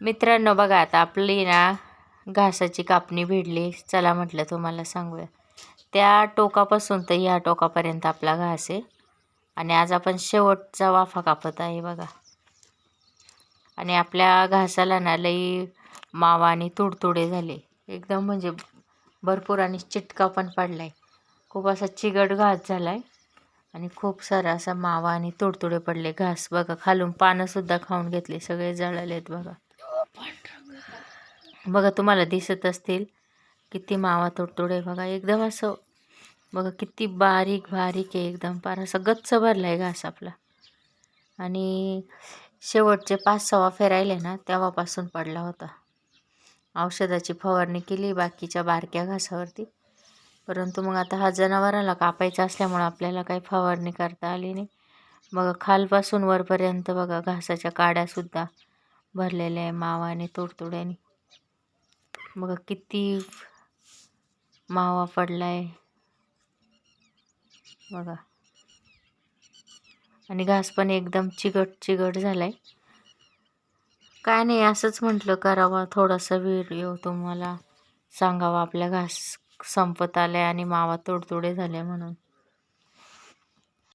मित्रांनो बघा आता आपली ना घासाची कापणी भिडली. चला म्हटलं तुम्हाला सांगूया. त्या टोकापासून तर ह्या टोकापर्यंत आपला घास आहे. आणि आज आपण शेवटचा वाफा कापत आहे बघा. आणि आपल्या घासाला ना लई मावा आणि तुडतुडे झाले. एकदम म्हणजे भरपूर आणि चिटका पण पडला आहे खूप असा चिगट घास झाला आहे आणि खूप सारा असा मावा आणि तुडतुडे पडले. घास बघा खालून पानंसुद्धा खाऊन घेतले. सगळे जळालेत बघा. बघा तुम्हाला दिसत असतील किती मावा तुडतुडे बघा. एकदम असं बघा किती बारीक बारीक आहे एकदम. पार असं गच्च भरला आहे घास आपला. आणि शेवटचे पाच सहा फेरायले ना तेव्हापासून पडला होता. औषधाची फवारणी केली बाकीच्या बारक्या घासावरती. परंतु मग आता हा जनावराला कापायचा असल्यामुळं आपल्याला काही फवारणी करता आली नाही. मग खालपासून वरपर्यंत बघा घासाच्या काड्यासुद्धा भरलेल्या आहे मावाने तुडतुड्याने. बघा किती मावा पडला आहे बघा. आणि घास पण एकदम चिकट चिकट झाला आहे काय नाही असंच म्हटलं करावा. थोडासा व्हिडिओ तुम्हाला. सांगावा आपल्या घास संपत आले आणि मावा तोडतोडे झाले म्हणून.